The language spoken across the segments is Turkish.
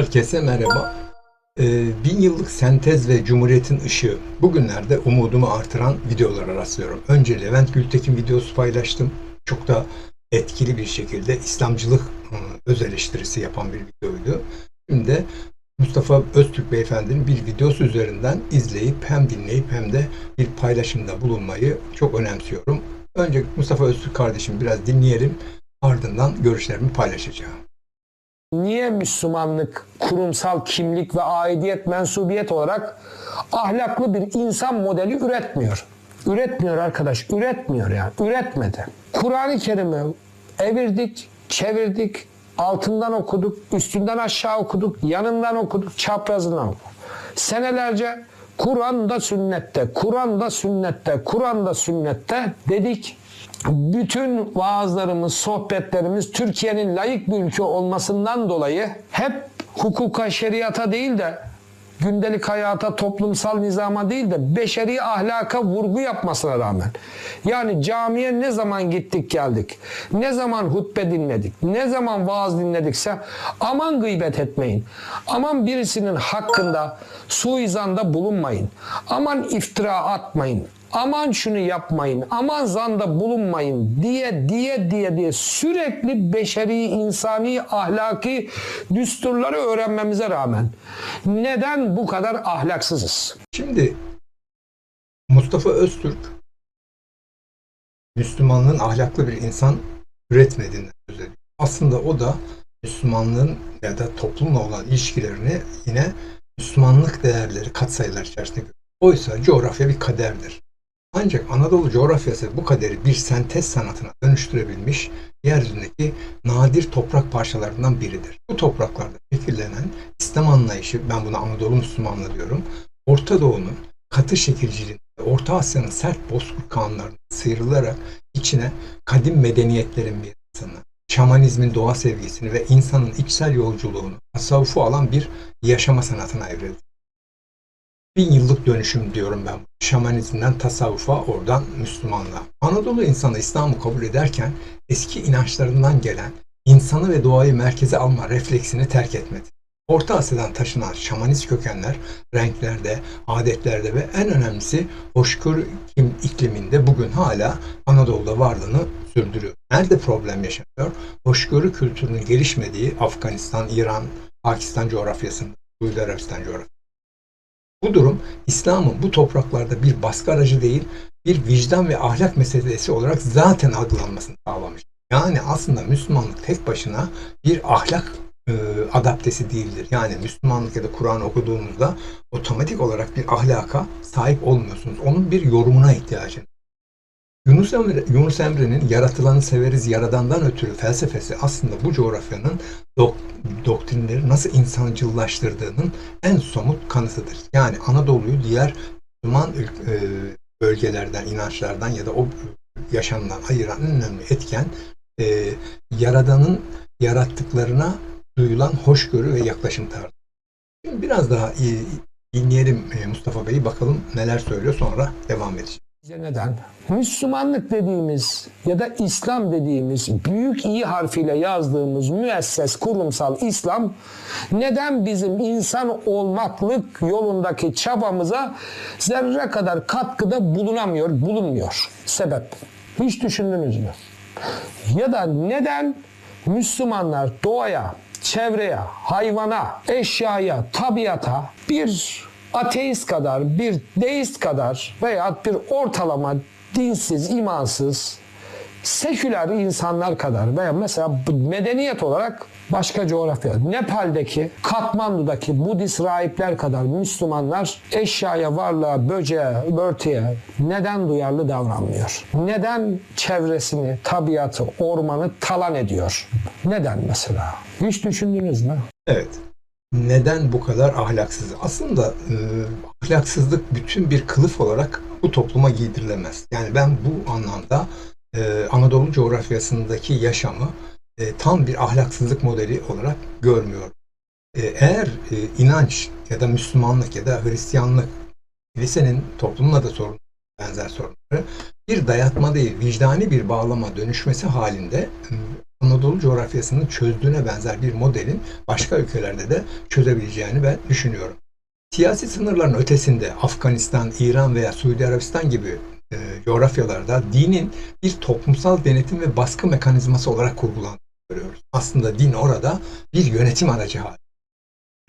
Herkese merhaba. Ee, bin yıllık sentez ve cumhuriyetin ışığı bugünlerde umudumu artıran videolara rastlıyorum. Önce Levent Gültekin videosu paylaştım. Çok da etkili bir şekilde İslamcılık öz eleştirisi yapan bir videoydu. Şimdi de Mustafa Öztürk Beyefendi'nin bir videosu üzerinden izleyip hem dinleyip hem de bir paylaşımda bulunmayı çok önemsiyorum. Önce Mustafa Öztürk kardeşim biraz dinleyelim. Ardından görüşlerimi paylaşacağım. Niye Müslümanlık kurumsal kimlik ve aidiyet mensubiyet olarak ahlaklı bir insan modeli üretmiyor? Üretmiyor arkadaş, üretmiyor yani. Üretmedi. Kur'an-ı Kerim'i evirdik, çevirdik, altından okuduk, üstünden aşağı okuduk, yanından okuduk, çaprazından okuduk. Senelerce Kur'an'da sünnette, Kur'an'da sünnette, Kur'an'da sünnette dedik. Bütün vaazlarımız, sohbetlerimiz Türkiye'nin layık bir ülke olmasından dolayı hep hukuka, şeriata değil de gündelik hayata, toplumsal nizama değil de beşeri ahlaka vurgu yapmasına rağmen. Yani camiye ne zaman gittik geldik, ne zaman hutbe dinledik, ne zaman vaaz dinledikse aman gıybet etmeyin, aman birisinin hakkında suizanda bulunmayın, aman iftira atmayın, aman şunu yapmayın, aman zanda bulunmayın diye diye diye diye sürekli beşeri, insani, ahlaki düsturları öğrenmemize rağmen neden bu kadar ahlaksızız? Şimdi Mustafa Öztürk Müslümanlığın ahlaklı bir insan üretmediğini söz. Aslında o da Müslümanlığın ya da toplumla olan ilişkilerini yine Müslümanlık değerleri, katsayılar içerisinde. Oysa coğrafya bir kaderdir. Ancak Anadolu coğrafyası bu kaderi bir sentez sanatına dönüştürebilmiş yeryüzündeki nadir toprak parçalarından biridir. Bu topraklarda şekillenen İslam anlayışı, ben buna Anadolu Müslümanlığı diyorum, Orta Doğu'nun katı şekilciliğinde, Orta Asya'nın sert bozkurt kanunlarından sıyrılarak içine kadim medeniyetlerin mirasını, şamanizmin doğa sevgisini ve insanın içsel yolculuğunu, tasavvufu alan bir yaşama sanatına evrildi. Bin yıllık dönüşüm diyorum ben. Şamanizmden tasavvufa, oradan Müslümanlığa. Anadolu insanı İslam'ı kabul ederken eski inançlarından gelen insanı ve doğayı merkeze alma refleksini terk etmedi. Orta Asya'dan taşınan şamanist kökenler renklerde, adetlerde ve en önemlisi hoşgörü ikliminde bugün hala Anadolu'da varlığını sürdürüyor. Nerede problem yaşanıyor? Hoşgörü kültürünün gelişmediği Afganistan, İran, Pakistan coğrafyasında, Suudi Arabistan coğrafyasında. Bu durum İslam'ın bu topraklarda bir baskı aracı değil, bir vicdan ve ahlak meselesi olarak zaten algılanmasını sağlamış. Yani aslında Müslümanlık tek başına bir ahlak e, adaptesi değildir. Yani Müslümanlık ya da Kur'an okuduğunuzda otomatik olarak bir ahlaka sahip olmuyorsunuz. Onun bir yorumuna ihtiyacınız. Yunus, Emre, Yunus Emre'nin yaratılanı severiz yaradandan ötürü felsefesi aslında bu coğrafyanın dok, doktrinleri nasıl insancıllaştırdığının en somut kanıtıdır. Yani Anadolu'yu diğer Müslüman e, bölgelerden, inançlardan ya da o yaşamdan ayıran en önemli etken e, Yaradan'ın yarattıklarına duyulan hoşgörü ve yaklaşım tarzı. Şimdi biraz daha iyi dinleyelim e, Mustafa Bey'i bakalım neler söylüyor sonra devam edeceğiz. Neden? Müslümanlık dediğimiz ya da İslam dediğimiz büyük iyi harfiyle yazdığımız müesses kurumsal İslam neden bizim insan olmaklık yolundaki çabamıza zerre kadar katkıda bulunamıyor, bulunmuyor? Sebep. Hiç düşündünüz mü? Ya da neden Müslümanlar doğaya, çevreye, hayvana, eşyaya, tabiata bir ateist kadar, bir deist kadar veya bir ortalama dinsiz, imansız, seküler insanlar kadar veya mesela medeniyet olarak başka coğrafya, Nepal'deki, Katmandu'daki Budist rahipler kadar Müslümanlar eşyaya, varlığa, böceğe, börtüye neden duyarlı davranmıyor? Neden çevresini, tabiatı, ormanı talan ediyor? Neden mesela? Hiç düşündünüz mü? Evet. Neden bu kadar ahlaksız? Aslında e, ahlaksızlık bütün bir kılıf olarak bu topluma giydirilemez. Yani ben bu anlamda e, Anadolu coğrafyasındaki yaşamı e, tam bir ahlaksızlık modeli olarak görmüyorum. E, eğer e, inanç ya da Müslümanlık ya da Hristiyanlık kilisenin toplumla da sorun benzer sorunları bir dayatma değil vicdani bir bağlama dönüşmesi halinde e, Anadolu coğrafyasının çözdüğüne benzer bir modelin başka ülkelerde de çözebileceğini ben düşünüyorum. Siyasi sınırların ötesinde Afganistan, İran veya Suudi Arabistan gibi e, coğrafyalarda dinin bir toplumsal denetim ve baskı mekanizması olarak kurgulandığını görüyoruz. Aslında din orada bir yönetim aracı hali.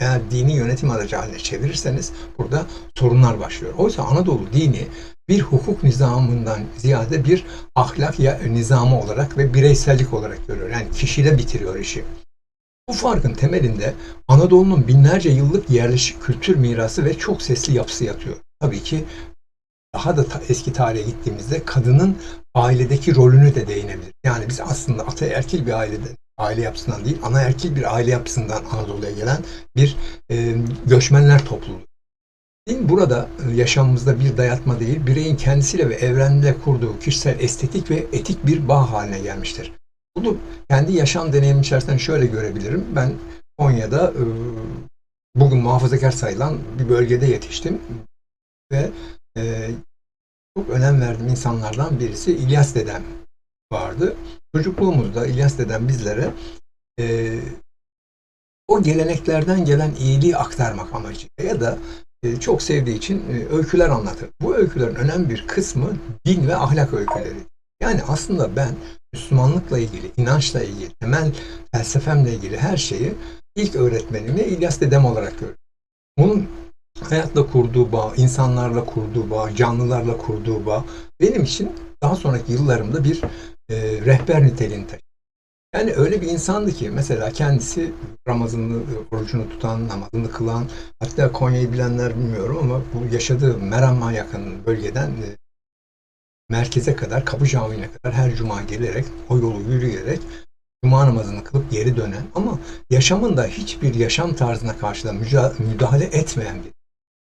Eğer dini yönetim aracı haline çevirirseniz burada sorunlar başlıyor. Oysa Anadolu dini bir hukuk nizamından ziyade bir ahlak ya nizamı olarak ve bireysellik olarak görüyor. Yani kişiyle bitiriyor işi. Bu farkın temelinde Anadolu'nun binlerce yıllık yerleşik kültür mirası ve çok sesli yapısı yatıyor. Tabii ki daha da ta- eski tarihe gittiğimizde kadının ailedeki rolünü de değinebilir. Yani biz aslında ataerkil bir aileden, aile yapısından değil, anaerkil bir aile yapısından Anadolu'ya gelen bir e, göçmenler topluluğu. Din burada e, yaşamımızda bir dayatma değil, bireyin kendisiyle ve evrenle kurduğu kişisel estetik ve etik bir bağ haline gelmiştir. Bunu kendi yaşam deneyimim içerisinden şöyle görebilirim. Ben Konya'da e, bugün muhafazakar sayılan bir bölgede yetiştim ve e, çok önem verdiğim insanlardan birisi İlyas dedem vardı. Çocukluğumuzda İlyas dedem bizlere e, o geleneklerden gelen iyiliği aktarmak amacıyla ya da e, çok sevdiği için e, öyküler anlatır. Bu öykülerin önemli bir kısmı din ve ahlak öyküleri. Yani aslında ben Müslümanlıkla ilgili, inançla ilgili, temel felsefemle ilgili her şeyi ilk öğretmenimi İlyas dedem olarak görüyorum. Onun hayatla kurduğu bağ, insanlarla kurduğu bağ, canlılarla kurduğu bağ benim için daha sonraki yıllarımda bir e, rehber niteliğini taşıyor. Yani öyle bir insandı ki mesela kendisi Ramazan'ı, orucunu tutan, namazını kılan, hatta Konya'yı bilenler bilmiyorum ama bu yaşadığı Meram'a yakın bölgeden e, merkeze kadar, Kapı Camii'ne kadar her cuma gelerek, o yolu yürüyerek cuma namazını kılıp geri dönen ama yaşamında hiçbir yaşam tarzına karşı da müdahale etmeyen bir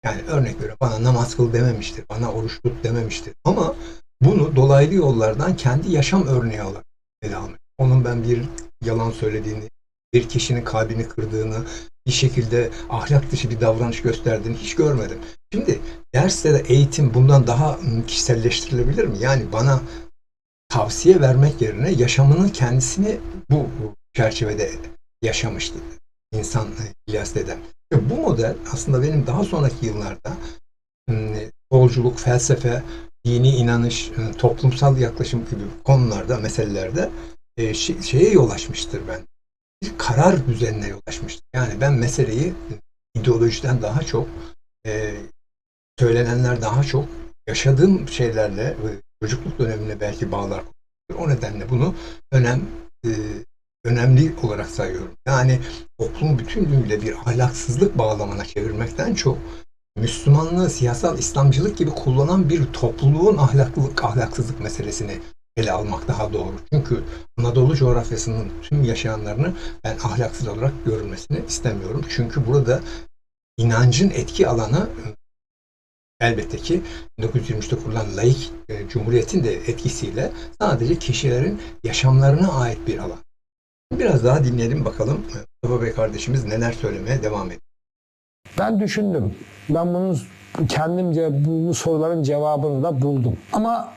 yani örnek veriyorum bana namaz kıl dememiştir, bana oruç tut dememiştir. Ama bunu dolaylı yollardan kendi yaşam örneği olarak ele almış. Onun ben bir yalan söylediğini, bir kişinin kalbini kırdığını, bir şekilde ahlak dışı bir davranış gösterdiğini hiç görmedim. Şimdi derste de eğitim bundan daha kişiselleştirilebilir mi? Yani bana tavsiye vermek yerine yaşamının kendisini bu çerçevede yaşamıştı insan e, İlyas dedem. Bu model aslında benim daha sonraki yıllarda solculuk, felsefe, dini inanış, e, toplumsal yaklaşım gibi konularda, meselelerde e, şeye yol açmıştır ben. Bir karar düzenine yol açmıştır. Yani ben meseleyi e, ideolojiden daha çok e, söylenenler daha çok yaşadığım şeylerle ve çocukluk dönemine belki bağlar. O nedenle bunu önem e, önemli olarak sayıyorum. Yani toplumu bütünlüğüyle bir ahlaksızlık bağlamına çevirmekten çok Müslümanlığı siyasal İslamcılık gibi kullanan bir topluluğun ahlaklılık, ahlaksızlık meselesini ele almak daha doğru. Çünkü Anadolu coğrafyasının tüm yaşayanlarını ben ahlaksız olarak görülmesini istemiyorum. Çünkü burada inancın etki alanı elbette ki 1923'te kurulan laik e, cumhuriyetin de etkisiyle sadece kişilerin yaşamlarına ait bir alan. Biraz daha dinleyelim bakalım Mustafa Bey kardeşimiz neler söylemeye devam ediyor. Ben düşündüm. Ben bunun kendimce bu, soruların cevabını da buldum. Ama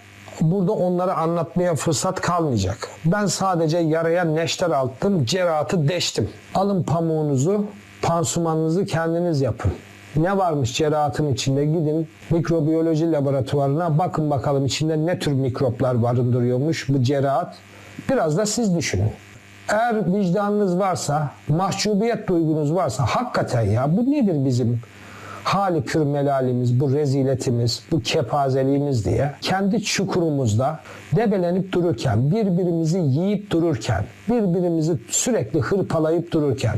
burada onları anlatmaya fırsat kalmayacak. Ben sadece yaraya neşter attım, cerahatı deştim. Alın pamuğunuzu, pansumanınızı kendiniz yapın. Ne varmış cerahatın içinde gidin mikrobiyoloji laboratuvarına bakın bakalım içinde ne tür mikroplar barındırıyormuş bu cerahat. Biraz da siz düşünün. Eğer vicdanınız varsa, mahcubiyet duygunuz varsa hakikaten ya bu nedir bizim hali pür melalimiz, bu reziletimiz, bu kepazeliğimiz diye kendi çukurumuzda debelenip dururken, birbirimizi yiyip dururken, birbirimizi sürekli hırpalayıp dururken,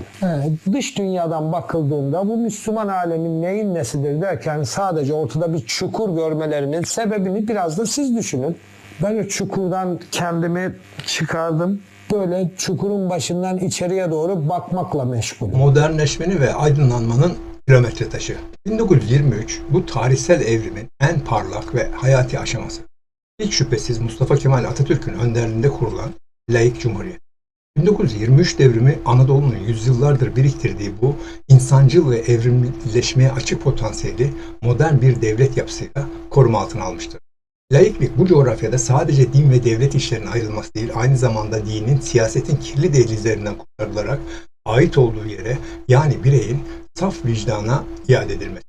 dış dünyadan bakıldığında bu Müslüman alemin neyin nesidir derken sadece ortada bir çukur görmelerinin sebebini biraz da siz düşünün. Ben o çukurdan kendimi çıkardım. Böyle çukurun başından içeriye doğru bakmakla meşgulüm. modernleşmenin ve aydınlanmanın kilometre taşı. 1923 bu tarihsel evrimin en parlak ve hayati aşaması. Hiç şüphesiz Mustafa Kemal Atatürk'ün önderliğinde kurulan laik cumhuriyet. 1923 devrimi Anadolu'nun yüzyıllardır biriktirdiği bu insancıl ve evrimleşmeye açık potansiyeli modern bir devlet yapısıyla koruma altına almıştır. Laiklik bu coğrafyada sadece din ve devlet işlerine ayrılması değil, aynı zamanda dinin siyasetin kirli dehlizlerinden kurtarılarak ait olduğu yere yani bireyin saf vicdana iade edilmesi.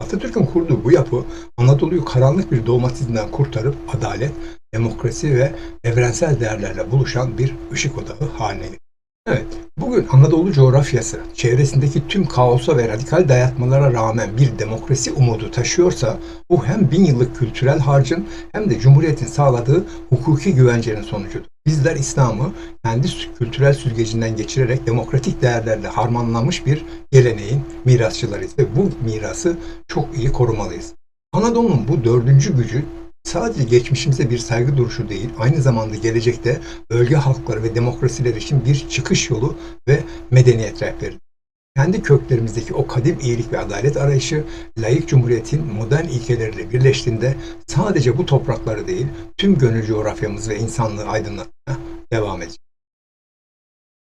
Atatürk'ün kurduğu bu yapı Anadolu'yu karanlık bir dogmatizmden kurtarıp adalet, demokrasi ve evrensel değerlerle buluşan bir ışık odağı haline getirdi. Evet, bugün Anadolu coğrafyası çevresindeki tüm kaosa ve radikal dayatmalara rağmen bir demokrasi umudu taşıyorsa bu hem bin yıllık kültürel harcın hem de Cumhuriyet'in sağladığı hukuki güvencenin sonucudur. Bizler İslam'ı kendi kültürel süzgecinden geçirerek demokratik değerlerle harmanlanmış bir geleneğin mirasçılarıyız ve bu mirası çok iyi korumalıyız. Anadolu'nun bu dördüncü gücü sadece geçmişimize bir saygı duruşu değil, aynı zamanda gelecekte bölge halkları ve demokrasiler için bir çıkış yolu ve medeniyet rehberi. Kendi köklerimizdeki o kadim iyilik ve adalet arayışı, layık cumhuriyetin modern ilkeleriyle birleştiğinde sadece bu toprakları değil, tüm gönül coğrafyamız ve insanlığı aydınlatmaya devam edecek.